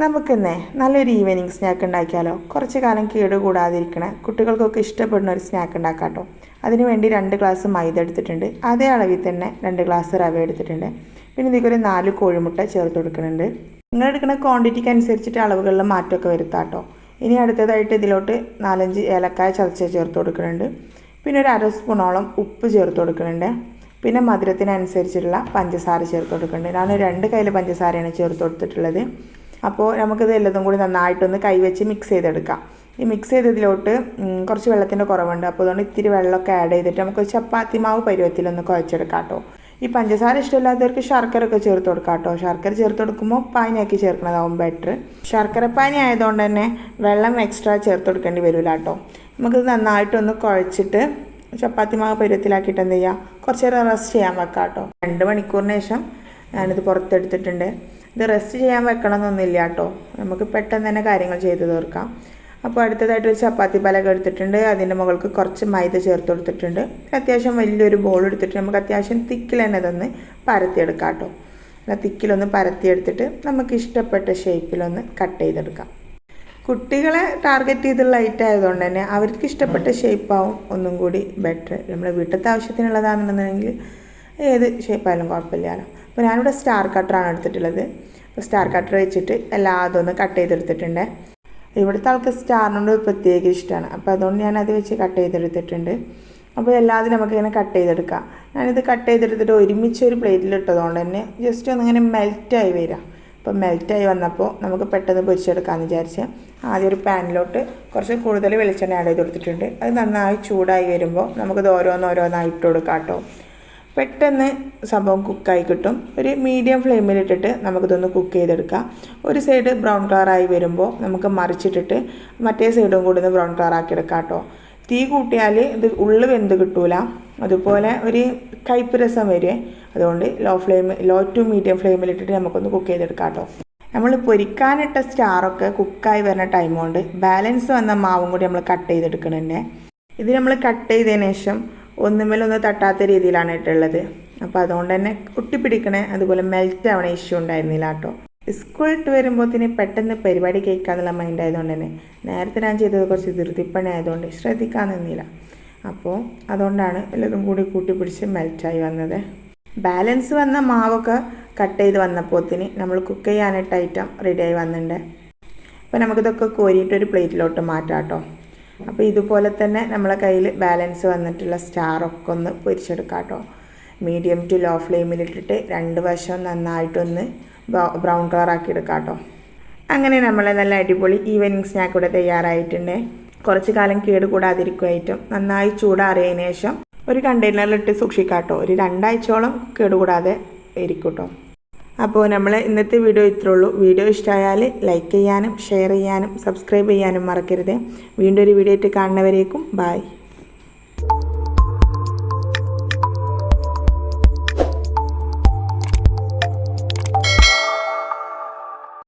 നമുക്കിന്നേ നല്ലൊരു evening snack ഉണ്ടാക്കിയാലോ? കുറച്ച് കാലം കേട് കൂടാതിരിക്കണ കുട്ടികൾക്കൊക്കെ ഇഷ്ടപ്പെടുന്ന ഒരു സ്നാക്ക് ഉണ്ടാക്കാം അതിനുവേണ്ടി അതിന് വേണ്ടി രണ്ട് ഗ്ലാസ് മൈദ എടുത്തിട്ടുണ്ട്. അതേ അളവിൽ തന്നെ രണ്ട് ഗ്ലാസ് റവ എടുത്തിട്ടുണ്ട്. പിന്നെ ഇതിക്കൊരു നാല് കോഴിമുട്ട ചേർത്ത് കൊടുക്കുന്നുണ്ട്. നിങ്ങൾ എടുക്കുന്ന ക്വാണ്ടിറ്റിക്ക് അനുസരിച്ചിട്ട് അളവുകളിൽ മാറ്റമൊക്കെ വരുത്താം കേട്ടോ. ഇനി അടുത്തതായിട്ട് ഇതിലോട്ട് നാലഞ്ച് ഏലക്കായ ചതച്ച് ചേർത്ത് കൊടുക്കുന്നുണ്ട്. പിന്നെ ഒരു അര സ്പൂണോളം ഉപ്പ് ചേർത്ത് കൊടുക്കുന്നുണ്ട്. പിന്നെ മധുരത്തിനനുസരിച്ചിട്ടുള്ള പഞ്ചസാര ചേർത്ത് കൊടുക്കുന്നുണ്ട്. ഞാൻ രണ്ട് കയ്യിൽ പഞ്ചസാരയാണ് ചേർത്ത് കൊടുത്തിട്ടുള്ളത്. അപ്പോൾ നമുക്കിത് എല്ലാതും കൂടി നന്നായിട്ടൊന്ന് കൈവച്ച് മിക്സ് ചെയ്തെടുക്കാം. ഈ മിക്സ് ചെയ്തതിലോട്ട് കുറച്ച് വെള്ളത്തിന്റെ കുറവുണ്ട്. അപ്പോൾ അതുകൊണ്ട് ഇത്തിരി വെള്ളമൊക്കെ ആഡ് ചെയ്തിട്ട് നമുക്ക് ചപ്പാത്തി മാവ് പരുവത്തിലൊന്ന് കുഴച്ചെടുക്കാം കേട്ടോ ഈ പഞ്ചസാര ഇഷ്ടമില്ലാത്തവർക്ക് ശർക്കര ഒക്കെ ചേർത്ത് കൊടുക്കാം കേട്ടോ ശർക്കര ചേർത്ത് കൊടുക്കുമ്പോൾ പാനിയാക്കി ചേർക്കണതാവും ബെറ്റർ ശർക്കര പാനി ആയതുകൊണ്ട് തന്നെ വെള്ളം എക്സ്ട്രാ ചേർത്ത് കൊടുക്കേണ്ടി വരില്ല കേട്ടോ നമുക്കിത് നന്നായിട്ടൊന്ന് കുഴച്ചിട്ട് ചപ്പാത്തി മാവ് പരുവത്തിലാക്കിയിട്ട് എന്ത് ചെയ്യുക കുറച്ച് റെസ്റ്റ് ചെയ്യാൻ വെക്കാം കേട്ടോ രണ്ട് മണിക്കൂറിന് ശേഷം ഞാനിത് പുറത്തെടുത്തിട്ടുണ്ട്. ഇത് റെസ്റ്റ് ചെയ്യാൻ വെക്കണമെന്നൊന്നുമില്ല കേട്ടോ. നമുക്ക് പെട്ടെന്ന് തന്നെ കാര്യങ്ങൾ ചെയ്ത് തീർക്കാം. അപ്പോൾ അടുത്തതായിട്ട് ഒരു ചപ്പാത്തി പലക എടുത്തിട്ടുണ്ട്. അതിന്റെ മുകൾക്ക് കുറച്ച് മൈദ ചേർത്ത് കൊടുത്തിട്ടുണ്ട്. അത്യാവശ്യം വലിയൊരു ബോൾ എടുത്തിട്ട് നമുക്ക് അത്യാവശ്യം തിക്കിൽ തന്നെ ഇതൊന്ന് പരത്തിയെടുക്കാം കേട്ടോ. അല്ല തിക്കിലൊന്ന് പരത്തിയെടുത്തിട്ട് നമുക്ക് ഇഷ്ടപ്പെട്ട ഷേപ്പിലൊന്ന് കട്ട് ചെയ്തെടുക്കാം. കുട്ടികളെ ടാർഗറ്റ് ചെയ്തുള്ള ഐറ്റം ആയതുകൊണ്ട് തന്നെ അവർക്ക് ഇഷ്ടപ്പെട്ട ഷേപ്പാവും ഒന്നും കൂടി ബെറ്റർ നമ്മുടെ വീട്ടിലത്തെ ആവശ്യത്തിനുള്ളതാണെന്നുണ്ടെങ്കിൽ ഏത് ഷേപ്പായാലും കുഴപ്പമില്ലല്ലോ. അപ്പോൾ ഞാനിവിടെ സ്റ്റാർ കട്ടറാണ് എടുത്തിട്ടുള്ളത്. അപ്പോൾ സ്റ്റാർ കട്ടർ വെച്ചിട്ട് എല്ലാ ഒന്ന് കട്ട് ചെയ്തെടുത്തിട്ടുണ്ട്. ഇവിടുത്തെ ആൾക്ക് സ്റ്റാറിനോട് പ്രത്യേക ഇഷ്ടമാണ്. അപ്പോൾ അതുകൊണ്ട് ഞാൻ അത് വെച്ച് കട്ട് ചെയ്തെടുത്തിട്ടുണ്ട്. അപ്പോൾ എല്ലാതും നമുക്കിങ്ങനെ കട്ട് ചെയ്തെടുക്കാം. ഞാനിത് കട്ട് ചെയ്തെടുത്തിട്ട് ഒരുമിച്ച് ഒരു പ്ലേറ്റിൽ ഇട്ടതുകൊണ്ട് തന്നെ ജസ്റ്റ് ഒന്നിങ്ങനെ മെൽറ്റായി വരാം. അപ്പോൾ മെൽറ്റായി വന്നപ്പോൾ നമുക്ക് പെട്ടെന്ന് പൊരിച്ചെടുക്കാമെന്ന് വിചാരിച്ച് ആദ്യം ഒരു പാനിലോട്ട് കുറച്ച് കൂടുതൽ വെളിച്ചെണ്ണ ആഡ് ചെയ്ത് കൊടുത്തിട്ടുണ്ട്. അത് നന്നായി ചൂടായി വരുമ്പോൾ നമുക്കിത് ഓരോന്നോരോന്നായി ഇട്ട് കൊടുക്കാം കേട്ടോ. പെട്ടെന്ന് സംഭവം കുക്കായി കിട്ടും. ഒരു മീഡിയം ഫ്ലെയിമിലിട്ടിട്ട് നമുക്കിതൊന്ന് കുക്ക് ചെയ്തെടുക്കാം. ഒരു സൈഡ് ബ്രൗൺ കളറായി വരുമ്പോൾ നമുക്ക് മറിച്ചിട്ടിട്ട് മറ്റേ സൈഡും കൂടി ഒന്ന് ബ്രൗൺ കളറാക്കി എടുക്കാം കേട്ടോ. തീ കൂട്ടിയാൽ ഇത് ഉള്ളു വെന്ത് കിട്ടൂല. അതുപോലെ ഒരു കയ്പ് രസം വരുമേ അതുകൊണ്ട് low flame low to medium ഫ്ലെയിമിലിട്ടിട്ട് നമുക്കൊന്ന് കുക്ക് ചെയ്തെടുക്കാം കേട്ടോ. നമ്മൾ പൊരിക്കാനിട്ട സ്റ്റാറൊക്കെ കുക്കായി വരുന്ന ടൈം കൊണ്ട് ബാലൻസ് വന്ന മാവും കൂടി നമ്മൾ കട്ട് ചെയ്തെടുക്കണേ ഇത് നമ്മൾ കട്ട് ചെയ്തതിന് ശേഷം ഒന്നുമേലൊന്ന് തട്ടാത്ത രീതിയിലാണ് ഇട്ടുള്ളത്. അപ്പോൾ അതുകൊണ്ട് തന്നെ ഒട്ടിപ്പിടിക്കണേ അതുപോലെ മെൽറ്റ് ആവണ ഇഷ്യൂ ഉണ്ടായിരുന്നില്ല കേട്ടോ. സ്കൂൾ ഇട്ട് വരുമ്പോഴത്തേന് പെട്ടെന്ന് പരിപാടി കേൾക്കാന്നുള്ള മൈൻഡ് ആയതുകൊണ്ട് തന്നെ നേരത്തെ ഞാൻ ചെയ്തത് കുറച്ച് ധൃതിപ്പണി ആയതുകൊണ്ട് ശ്രദ്ധിക്കാൻ നിന്നില്ല. അപ്പോൾ അതുകൊണ്ടാണ് എല്ലാതും കൂടി കൂട്ടി പിടിച്ച് മെൽറ്റായി വന്നത്. ബാലൻസ് വന്ന മാവൊക്കെ കട്ട് ചെയ്ത് വന്നപ്പോത്തിന് നമ്മൾ കുക്ക് ചെയ്യാനായിട്ട് ഐറ്റം റെഡിയായി വന്നിട്ടുണ്ട്. അപ്പോൾ നമുക്കിതൊക്കെ കോരിയിട്ട് ഒരു പ്ലേറ്റിലോട്ട് മാറ്റാം കേട്ടോ. അപ്പോൾ ഇതുപോലെ തന്നെ നമ്മളെ കയ്യിൽ ബാലൻസ് വന്നിട്ടുള്ള സ്റ്റാറൊക്കെ ഒന്ന് പൊരിച്ചെടുക്കാം കേട്ടോ. മീഡിയം ടു ലോ ഫ്ലെയിമിലിട്ടിട്ട് രണ്ട് വശം നന്നായിട്ടൊന്ന് ബ്രൗൺ കളറാക്കി എടുക്കാം കേട്ടോ. അങ്ങനെ നമ്മൾ നല്ല അടിപൊളി ഈവനിങ് സ്നാക്ക് ഇവിടെ തയ്യാറായിട്ടുണ്ട്. കുറച്ച് കാലം കേട് കൂടാതിരിക്കുമായിട്ടും നന്നായി ചൂടാറിയതിന് ശേഷം ഒരു കണ്ടെയ്നറിലിട്ട് സൂക്ഷിക്കാം കേട്ടോ. ഒരു രണ്ടാഴ്ചയോളം കേടുകൂടാതെ ഇരിക്കും കേട്ടോ. അപ്പോൾ നമ്മൾ ഇന്നത്തെ വീഡിയോ ഇത്രേ ഉള്ളൂ വീഡിയോ ഇഷ്ടമായാൽ ലൈക്ക് ചെയ്യാനും ഷെയർ ചെയ്യാനും സബ്സ്ക്രൈബ് ചെയ്യാനും മറക്കരുത്. വീണ്ടും ഒരു വീഡിയോ ആയിട്ട് കാണുന്നവരേക്കും ബായ്